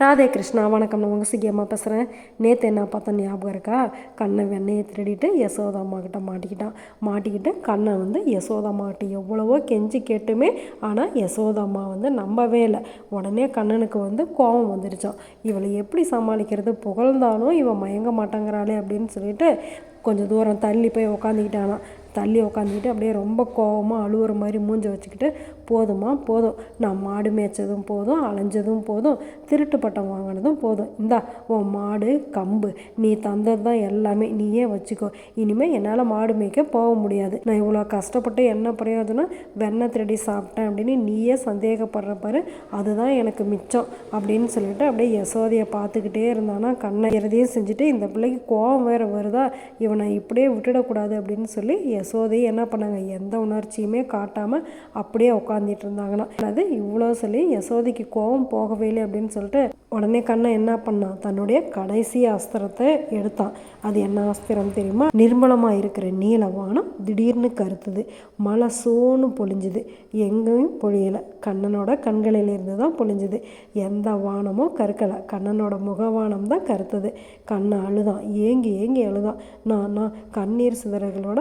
ராதே கிருஷ்ணா வணக்கம். நான் உங்கள் சிக்கியம்மா பேசுகிறேன் நேற்று என்ன பார்த்தா ஞாபகம் இருக்கா? கண்ணை வெண்ணையை திருடிட்டு யசோதா அம்மாக்கிட்ட மாட்டிக்கிட்டான். மாட்டிக்கிட்டு கண்ணை வந்து யசோதா அம்மாக்கிட்ட எவ்வளவோ கெஞ்சி கேட்டுமே ஆனால் யசோதா அம்மா வந்து நம்பவே இல்லை. உடனே கண்ணனுக்கு வந்து கோபம் வந்துருச்சான் இவளை எப்படி சமாளிக்கிறது? புகழ்ந்தாலும் இவன் மயங்க மாட்டேங்கிறாளே அப்படின்னு சொல்லிட்டு கொஞ்சம் தூரம் தள்ளி போய் உக்காந்துக்கிட்டானான் தள்ளி உக்காந்துக்கிட்டு அப்படியே ரொம்ப கோவமாக அழுகுற மாதிரி மூஞ்ச வச்சுக்கிட்டு போதுமா போதும். நான் மாடு மேய்ச்சதும் போதும் அலைஞ்சதும் போதும் திருட்டு பட்டம் வாங்கினதும் போதும். இந்தா உன் மாடு கம்பு நீ தந்தது தான் எல்லாமே. நீயே வச்சுக்கோ. இனிமேல் என்னால் மாடு மேய்க்க போக முடியாது. நான் இவ்வளோ கஷ்டப்பட்டு என்ன பிரயோஜனம்? வெண்ணெய் திருடி சாப்பிட்டேன் அப்படின்னு நீயே சந்தேகப்படுற பாரு. அதுதான் எனக்கு மிச்சம். அப்படின்னு சொல்லிட்டு அப்படியே யசோதையை பார்த்துக்கிட்டே இருந்தானா. கண்ணை இறதையும் செஞ்சுட்டு இந்த பிள்ளைக்கு கோவம் வேறு வருதா? இவனை இப்படியே விட்டுடக்கூடாது. அப்படின்னு சொல்லி யசோதையை என்ன பண்ணாங்க? எந்த உணர்ச்சியுமே காட்டாமல் அப்படியே உட்காந்துட்டு இருந்தாங்கன்னா அது இவ்வளோ சொல்லி யசோதைக்கு கோபம் போகவே இல்லை அப்படின்னு சொல்லிட்டு உடனே கண்ணன் என்ன பண்ணான் தன்னுடைய கடைசி அஸ்திரத்தை எடுத்தான். அது என்ன அஸ்திரம் தெரியுமா? நிர்மலமாக இருக்கிற நீல வானம் திடீர்னு கருத்துது. மழை சோன்னு பொழிஞ்சுது. எங்கேயும் பொழியலை. கண்ணனோட கண்களிலிருந்து தான் பொழிஞ்சுது. எந்த வானமும் கருக்கலை. கண்ணனோட முகவானம் தான் கருத்துது. கண்ணை அழுதான். ஏங்கி ஏங்கி அழுதான். நான் நான் கண்ணீர் சிதறல்களோட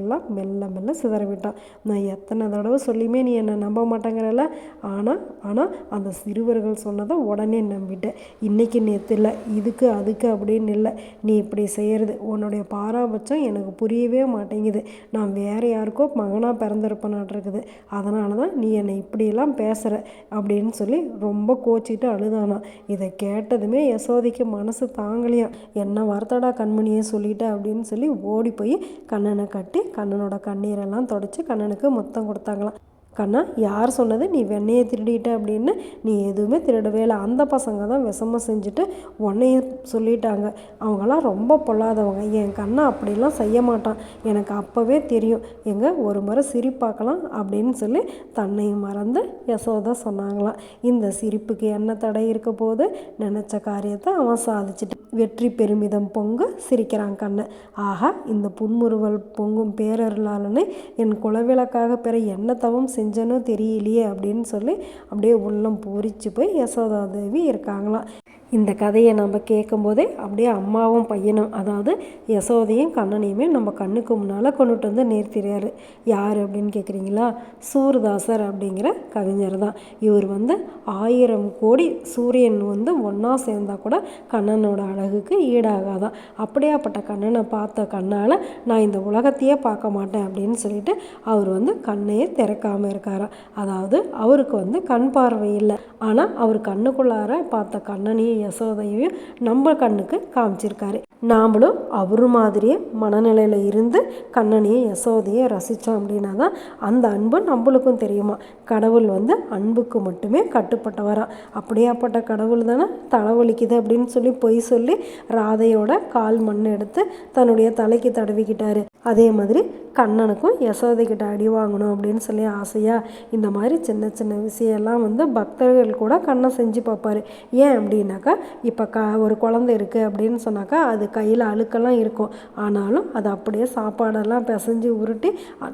எல்லாம் மெல்ல மெல்ல சிதறவிட்டான் நான் எத்தனை தடவை சொல்லியுமே நீ என்னை நம்ப மாட்டேங்கிறல ஆனால் ஆனால் அந்த சிறுவர்கள் சொன்னதை உடனே நம்பிட்டேன். இன்றைக்கி நேற்று இல்லை இதுக்கு அதுக்கு அப்படின்னு இல்லை. நீ இப்படி செய்கிறது உன்னுடைய பாராபட்சம் எனக்கு புரியவே மாட்டேங்குது. நான் வேறு யாருக்கோ மகனாக பிறந்திருப்பேனாட்டிருக்குது. அதனால தான் நீ என்னை இப்படியெல்லாம் பேசுகிற அப்படின்னு சொல்லி ரொம்ப கோச்சிட்டு அழுதானா. இதை கேட்டதுமே யசோதைக்கு மனசு தாங்கலையாம். என்ன வார்த்தடா கண்மணியே சொல்லிட்டேன் அப்படின்னு சொல்லி ஓடி போய் கண்ணனை கட்டி கண்ணனோட கண்ணீரெல்லாம் தொடச்சி கண்ணனுக்கு மொத்தம் கொடுத்தாங்களாம். கண்ணா யார் சொன்னது? நீ வெண்ணையை திருடிட்ட அப்படின்னு நீ எதுவுமே திருடவே இல்லை. அந்த பசங்க தான் விஷமம் செஞ்சுட்டு உன்னையும் சொல்லிட்டாங்க. அவங்களாம் ரொம்ப பொல்லாதவங்க. என் கண்ணா அப்படிலாம் செய்ய மாட்டான். எனக்கு அப்போவே தெரியும். எங்க ஒரு முறை சிரிப்பாக்கலாம் அப்படின்னு சொல்லி தன்னையும் மறந்து யசோதா சொன்னாங்களாம். இந்த சிரிப்புக்கு என்ன தடை இருக்க போது நினச்ச காரியத்தை அவன் சாதிச்சுட்டு வெற்றி பெருமிதம் பொங்க சிரிக்கிறான் கண்ணை. ஆஹா இந்த புன்முறுவல் பொங்கும் பேரருளாளனை என் குலவிளக்காக பெற என்ன தவம் செஞ்சேனோ தெரியலையே அப்படின்னு சொல்லி அப்படியே உள்ளம் பூரிச்சு போய் யசோதா தேவி இருக்காங்களாம். இந்த கதையை நம்ம கேட்கும்போதே அப்படியே அம்மாவும் பையனும் அதாவது யசோதையும் கண்ணனையுமே நம்ம கண்ணுக்கு முன்னால் கொண்டுட்டு வந்து நிறுத்திடுறாரு. யார் அப்படின்னு கேட்குறீங்களா சூர்தாசர் அப்படிங்கிற கவிஞர் தான். இவர் வந்து ஆயிரம் கோடி சூரியன் வந்து ஒன்றா சேர்ந்தால் கூட கண்ணனோட அழகுக்கு ஈடாகாதான் அப்படியாப்பட்ட கண்ணனை பார்த்த கண்ணால் நான் இந்த உலகத்தையே பார்க்க மாட்டேன் அப்படின்னு சொல்லிட்டு அவர் வந்து கண்ணையே திறக்காமல் இருக்காராம் அதாவது அவருக்கு வந்து கண் பார்வை இல்லை. ஆனால் அவர் கண்ணுக்குள்ளார பார்த்த கண்ணனையும் யசோதையையும் நம்ம கண்ணுக்கு காமிச்சிருக்காரு. நாமளும் அவரு மாதிரியே மனநிலையில் இருந்து கண்ணனையும் யசோதையும் ரசித்தோம் அப்படின்னா தான் அந்த அன்பு நம்மளுக்கும் தெரியுமா? கடவுள் வந்து அன்புக்கு மட்டுமே கட்டுப்பட்டவரான் அப்படியாப்பட்ட கடவுள் தானே தலைவலிக்குது அப்படின்னு சொல்லி பொய் சொல்லி ராதையோட கால் மண் எடுத்து தன்னுடைய தலைக்கு தடவிக்கிட்டாரு. அதே மாதிரி கண்ணனுக்கும் யசோதைக்கிட்ட அடி வாங்கணும் அப்படின்னு சொல்லி ஆசையாக இந்த மாதிரி சின்ன சின்ன விஷயம்லாம் வந்து பக்தர்கள் கூட கண்ணை செஞ்சு பார்ப்பாரு. ஏன் அப்படின்னாக்கா இப்போ க ஒரு குழந்தை இருக்குது அப்படின்னு சொன்னாக்கா அது கையில் அழுக்கெல்லாம் இருக்கும். ஆனாலும் அது அப்படியே சாப்பாடெல்லாம் பிசைஞ்சு உருட்டி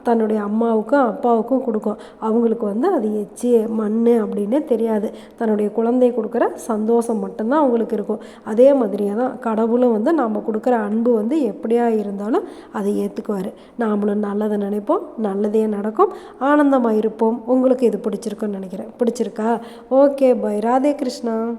தன்னுடைய அம்மாவுக்கும் அப்பாவுக்கும் கொடுக்கும். அவங்களுக்கு வந்து அது எச்சி மண் அப்படின்னே தெரியாது. தன்னுடைய குழந்தை கொடுக்குற சந்தோஷம் மட்டும்தான் அவங்களுக்கு இருக்கும். அதே மாதிரியே தான் கடவுளும் வந்து நாம் கொடுக்குற அன்பு வந்து எப்படியா இருந்தாலும் அதை ஏற்றுக்குவார் நாமளும் நல்லதை நினைப்போம் நல்லதே நடக்கும் ஆனந்தமாக இருப்போம். உங்களுக்கு இது பிடிச்சிருக்குன்னு நினைக்கிறேன். பிடிச்சிருக்கா? Okay bye. ராதே கிருஷ்ணா.